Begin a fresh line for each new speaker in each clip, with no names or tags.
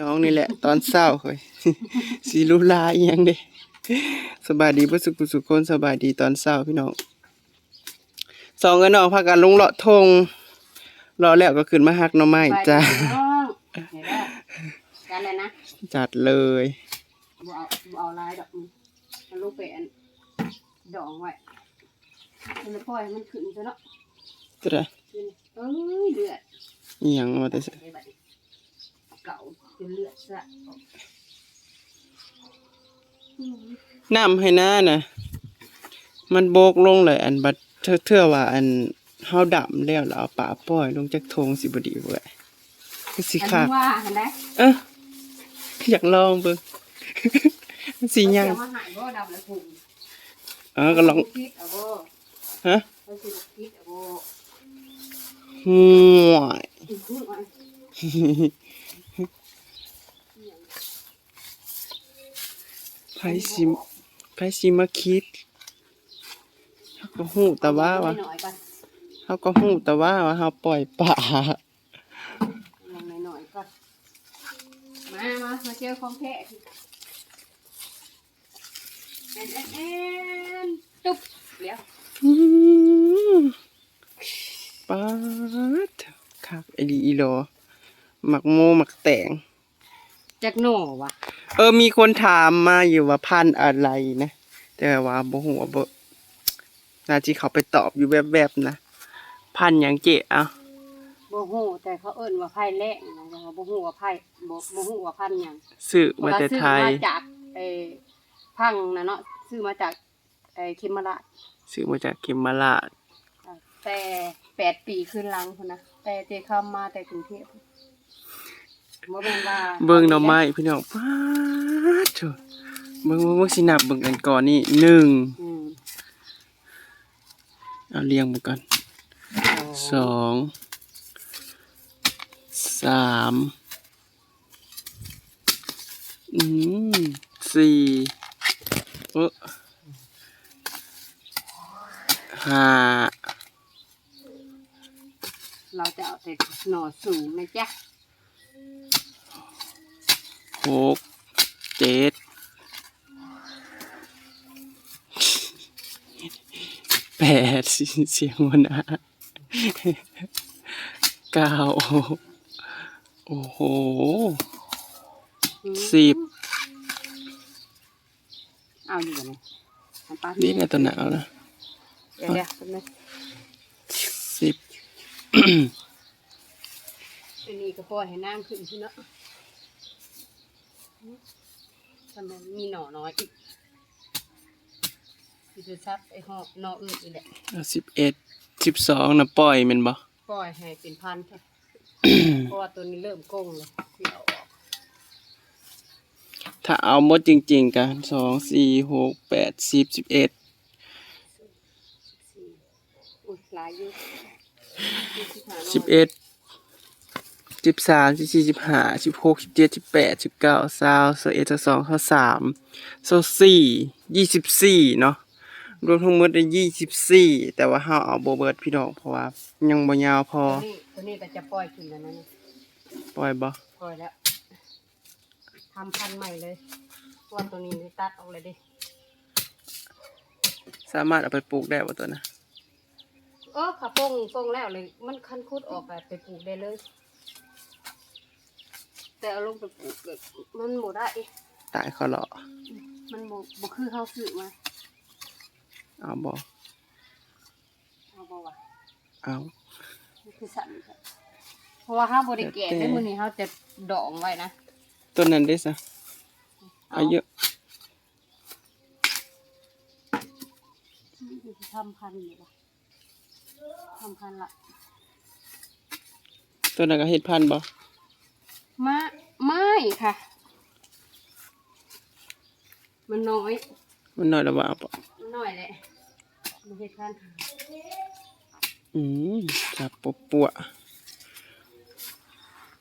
น้องนี่แหละ ตอนเศร้าเฮ้ยสีลูลาอีหยังเด้สบายดีบ่สุขสุขคนสบายดีตอนเศร้าพี่น้องสองกันน้องพากันลงเลาะทงรอแล้วก็ขึ้นมาหักหน่อไม้จ้า
ไปพี่น้องเห็นแล้วกันเลยนะ
จัดเลย
บ่เอาบ่เอาลายดอกมันมันลูกเป็นดองไว้มันจะปล่อยให้มันขึ้นซะเนาะ
จ้ะ
ขึ้นเอ้ยเลือด
อีหยังมาแต่ไส
ไอ้บัดนี้เก่าเป็ นเลือดซะอืม
น้ำให้หน้าน่ะ มันโบกลงเลยอันบัดเทื่อเทื่อว่า อันเฮาดำแล้วแล้วเอาปลาปล่อยลงจากทงสิบ่ดีเว้ยคือสิ
อัน
คัก
นี้ว่าเห็นไหม
เอ้ออยากลองเบิ่งสิหยัง
เดี๋วมาหายบ่ดำแล้วพุ่ง
อ๋อก็ลอง
คิดเอาบ่
ฮะ
เอาสิคิดเอาบ่
ห่วย
อีกพูดไว้
ไผสิไผสิมาคิดเฮาก็ฮู้แต่ว่าว่า
หน่อยๆก่อน
เฮาก็ฮู้แต่ว่าว่าเฮาปล่อยปลา
ลงหน่อยๆก่อนมามามาเจอของแท้สิแอนแอนแอนตุ๊บเดี๋ยว
อืมปาดคักไอ้ดีอีโลหมักโมหมักแตง
จักโน่วะ
เออมีคนถามมาอยู่ว่าพันธุ์อะไรนะ แต่ว่าบ่ฮู้ว่าบ่น่าจิเขาไปตอบอยู่แวบๆนะ พันธุ์หยังเจ๊อะ
บ่ฮู้แต่เขาเอิ้นว่าไผ่แรงนะแต่ว่าบ่ฮู้ว่าไผ่บ่บ่ฮู้ว่าพันธุ์หยัง
ซื้อมาแต่ไทย
เพราะว่าซื้อมาจากไอ้พังนะเนาะซื้อมาจากไอ้คิมมาระ
ซื้อมาจากเขมราช
แต่แปดปีขึ้นหลังพุ่นนะแต่เจคำมาแต่กรุงเทพ บ่แม่นว่า
เบิ่งหน่อไม้พี่น้องปาดเถอะเบิ่งเบิ่งเบิ่งสินับเบิ่งกันก่อนนี่หนึ่ง
อืม
เอาเรียงมาก่อนสองสามอืมสี่เออห้า
เราจะเอาแต่หน่อสูงนะจ๊ะ
หกเจ็ดแปดเสียงวันนะเก้าโอ้โหสิบ
เอาอยู่กันนะอันป้า
นี่ไงตัวหนาวนะ
เดี๋ยวเดี๋ยวแป๊บนึง
สิบ
อั นนี้ก็ปล่อยให้น้ำขึ้นขึ้นเนาะทำไมมีหน่อน้อยอีกที่จะซับไอ้หอบหน่ออื่นอีกแหละ
สิบเอ็ดสิบสองนะปล่อยแมันบ่
ปล่อยให้เป็นพันธุ์เถอะเพราะว่าตัวนี้เริ่มโก้งเลยที่เอาออก
ถ้าเอาหมดจริง ๆกันสองสี่หกแปดสิบสิบเอ็ด
อุ้ยหลายอยู่ยี่สิบห้าหน่
สิบเอ็ด สิบสามสิบสี่สิบห้าสิบหกสิบเจ็ดสิบแปดสิบเก้าสาวสิบเอ็ดสิบสองสิบสามสิบสี่ยี่สิบสี่เนาะรวมทั้งหมดได้ยี่สิบสี่แต่ว่าเฮาเอาโบเบิร์ดพี่น้องเพราะว่า ยังบ่ยาวพอ
ตัวนี้ตัวนี้ก็จะปล่อยขึ้นแล้วนะเนี่ย
ปล่อยบ่
ปล่อยแล้วทำพันธุ์ใหม่เลยเพราะว่าตัวนี้ได้ตัดออกเลยดิ
สามารถเอาไปปลูกได้บ่ตัวนะ
เออขาโป้งโป้งแล้วเลย มันคันคุดออกไปไปปลูกได้เลย แต่เอาลงไปปลูกเลยมันหมดได้
ตายเขาเหรอ
มันบ่บ่คือเขาซื้อมา
เอาบ่
เอาบ่วะ
เอา
มันคือสั่นค่ะเพราะว่าห้าบริแกะ
แต่
ในมือนี้เขาจะดองไว้นะ
ต้นนั้นได้ซะ
เอา
อายุ
ทำพันธุ์อยู่ปะทำพันธุ์ละ
ต้นนั้นก็เฮ็ดพันธุ์บ่
มาไม่ค่ะ มันน้อย
มันน้อยแล้วว่าเอาบ่
มันน้อยแหละมันเฮ็ดพันธุ์
อืมจับปวปัว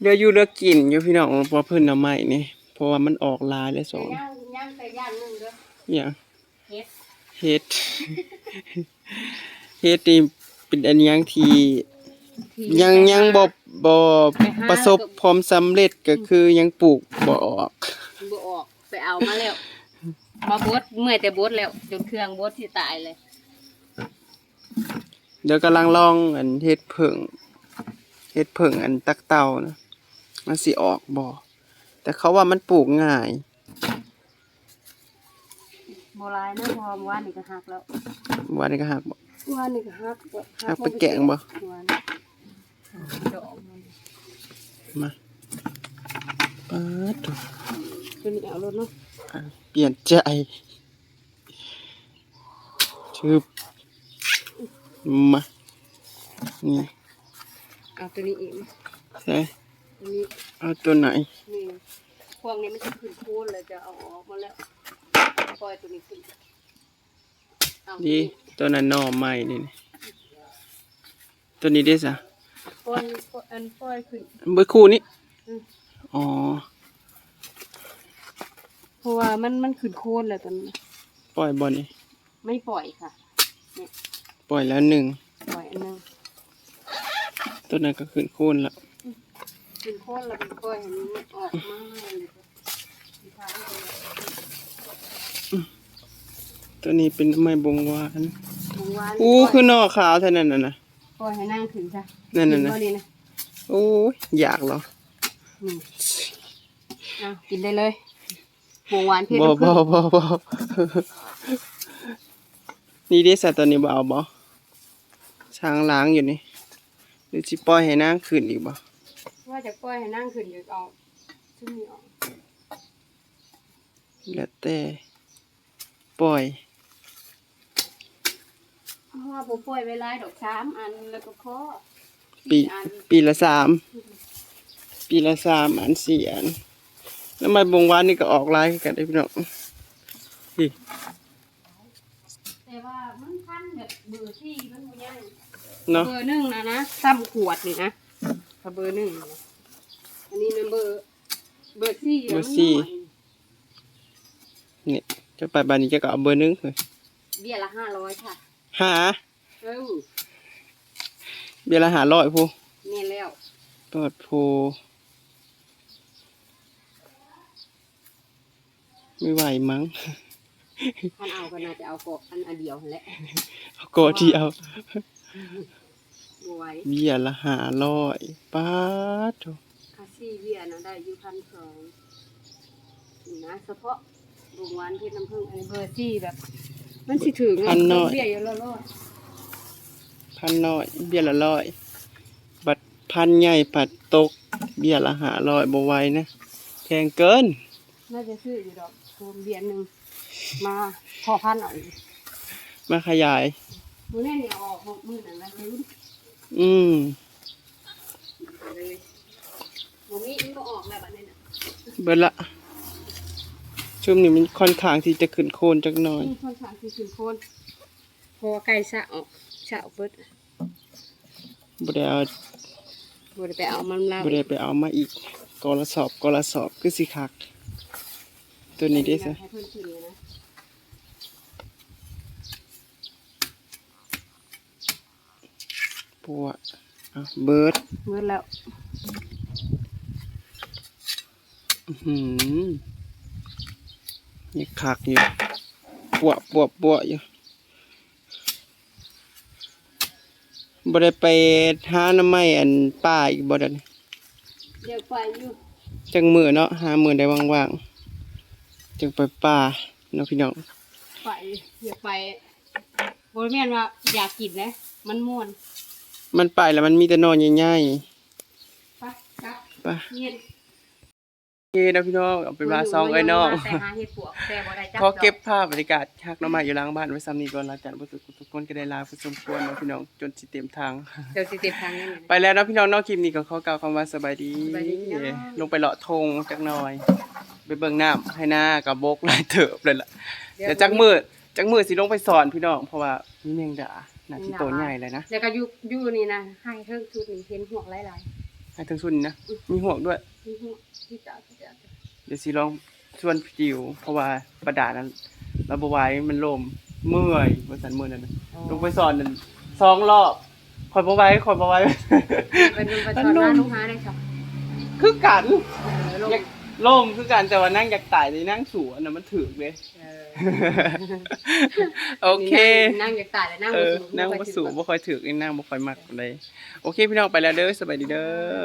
เรืออยู่เรือกินอยู่พี่น้องเพราะเพิ่นเอาใหม่นี่เพราะว่ามันออกลายแล้วส
แต่
อง
ย่างย่างแต่ย่างหนึงเด้อ
อย่าง
เฮ็ด
เฮ็ดเฮ็ดนี่เป็นอันยังที่
ที่
ยังยังบ่ บ่ประสบความสำเร็จก็คือยังปลูกบ่ออก
บ่ออกไปเอามาแล้วมาบดเมื่อยแต่บดแล้วจนเครื่องบดที่ตายเลย
เดี๋ยวกำลังลองอันเฮ็ดเผิงเฮ็ดเผิงอันตักเตานะมันสิออกบ่แต่เขาว่ามันปลูกง่าย
โบราณนะพอวานนี่ก็หักแล้ว
ว่านี่ก็หักบ่
วานนี่ก็หัก
หักไปแกงบ่
วาน ดอกมัน
มาปาดตัว
ตัวนี้เอารถเนาะ
อะเปลี่ยนใจชืบมานี่
เอาตัวนี้อีก
ใช่
ตัวนี้
เอาตัวไหน
นี่พวกนี้มันจะขึ้นโคนเลยจะเอาออกมาแล้วปล่อยตัวนี้ขึ้นเอา
ดีตัวนั้นหนอใหม่นี่นี่ตัวนี้ได้ซะ
ปล่อยปล่อยอันปล่อยขึ้น
เบอร์คู่นี้
อืม
อ๋อ
เพราะว่ามันมันขึ้นโคนแล้วตอนนี้
ปล่อยบอลนี่
ไม่ปล่อยค่ะเนี่ย
ปล่อยแล้วหนึ่ง
ปล่อยอันนึง
ตัวนั้นก็ขึ้นโค่นแล้ว
ขึ้นโคนแล้วเป็นปล่อยอันนี้ออกมาเลยมีทางเลย
ตัวนี้เป็นไม้บงหวาน
บางวัน
อู้คือหนอขาวเท่านั้นน่ะนะ
ป ล่อยให้นั่งขึ้นจ้ะ
นั่นน่ะนะ
กิบ่นี่นะ
โอ้ยอยากเหรอ
นี่อะกินได้เลยบางวันเพื่อน
บ่
น้ำผึ้
บ่
ง
บ่บ่นี่เด้สัตว์ตัวนี้บ่เอาบ่ช้างล้างอยู่นี่หรือสิปล่อยให้นางขึ้นอีกบ่
ว่าจะปล่อยให้นั่งขึ้นอยู่เอาซึ่งมีออก
แล้วแต่ปล่อย
เพราะว่าผมปล่อยไว้หลายดอกสามอันแล้วก็พอ
ปี
สี่อัน
ปีละสามปีละสามอันสี่อัน แล้วไม้บงหวานนี่ก็ออกลายคือกันได้อพี่น้องนี่
แต่ว่ามันพันแบบเบอร์ที่มันบ่ยัง
เนาะ
เบอร์หนึ่งนะนะซ้ำขวดนี่นะถ้าเบอร์หนึ่งนะอันนี้นะเบอร์เบอร์สี่นะมันน้อย
เนี่ยจะไปบ้านนี้จะก็เอาเบอร์หนึงเลย
เบี้ยละห้าร้อยค่ะ
หา
เอ้า
เบียร์ละหาร้อยพู
นี่แล้ว
ปอดโพไม่ไหวมั้ง
ท่านเอาก็น่าจะเอากบอันอันเดียวนั่นแหละ
เอาโกที่เอา
บไหว้
เบียร์ละหาร้อยป้าดโถ
คาซี่เบี้ยนะได้อยู่พันสองนี่นะเฉพาะโรงวันที่น้ำผึ้งอันนี้เบอร์ซี่แบบ มันสิถึงอะเบี้ยอยู่แล้วรอด
พันน้อย เบียร์ละร้อย บัดพันใหญ่ผัดตก เบียร์ละหาร้อยบ่ไหวนะแพงเกิน
น่าจะซื้ออยู่ดอกรวมเบียร์หนึ่งมาพอพันเอ่อย
มาขยาย
มือแน่เนี่ยออกหกหมื่นอันนั้นเลย
อืม
เลยมือนี้มันก็ออกแล้วบัดนี้น่ะ
เบิดละ ช่วงนี้มันค่อนข้างที่จะขึ้นโคนจักหน่อย
นี่ค่อนข้างที่สุดโคนพอไก่สะออกสะออกเบิด
บ่ได้เอา
บ่ได้ไปเอามันลา
บ่ได้ไปเอามาอีกกอละสอบกอละสอบคือสิคัก ตัวนี้ได้ซะ
ให้เพิ่นกินเลยนะ
ปวดอะเบิด
เมื่อแล้ว
อื้อหือ นี่คักอยู่ปวดปวดปวดอยู่บ่ได้ไปหาหน้ำไม้อันป่าอีกบ่ดัน
เดี๋ยวไปอยู่
จังมือเนาะหามือได้ว่างๆจังไปป่าเนาะพี่น้อง
ไปเดี๋ยวไปบ่แม่นว่าอยากกินนะมันม่วน
มันไปแล้วมันมีแต่หนอนใหญ่
ไปครับ
ๆไป
เงียน
โอเคนะพี่น้องเอาเป็นว่าซองไอ้น้อง
แต่หาเห็ดปวกแต่บ่ได้จับ
ขอเก็บภาพบรรยากาศคักน้ำมาอยู่หล้างบ้านไว้ซ้ำนี้ก่อนละกันผู้ทุกทุกคนก็ได้ลาผู้ชมควรเนาะพี่น้องจนสิเต็มทาง
เดี๋ยวสิเต็มทางนี่
ไปแล้วเนาะพี่น้องเนอกคลิปนี้ก็ขอกล่าวคำว่าสบายดี
สบายดีพี่น้อง
ลงไปเลาะทงจักหน่อย ไปเบิ่งน้ำให้หน้ากับบกหลายเถิบเลยล่ะเดี๋ยวจักมือจักมือสิลงไปสอนพี่น้องเพราะว่ามีแมงดาหน้าที่โตใหญ่เลยนะ
แล้วก็อยู่อยู่นี่นะให้เทิงชุดนี่เห็นหัวหลาย
ให้ทั้งชุดนี้นะมีห่วงด้วย
ๆมีหัวที่จะที่จะ
เดี๋ยวสิลองชวนพี่จิวเพราะว่าประดานั้นเราบไหวมันลมเมื่อยบริษัทมื่อนั้นนะลงไปสอนนั่นสองรอบคอยบ่ไหว้คอยบ่ไหว้
เป็นประชาชนหน้าลูกค้าได้ค่ะ
คือกัน
เออลง
อยากล่มคือกันแต่ว่านั่งอยากตายในนั่งสูอันนั้นมันถึกเลย
เออ
โอเค
นั่งอยากตายแล้วนั่ง
เอ
บ่
อ
สูง
นั่งบ่สูบ่ค่อยถึกนี่นั่งบ่ค่อยมักเลยโอเคพี่น้องไปแล้วเด้อสบายดีเด้อ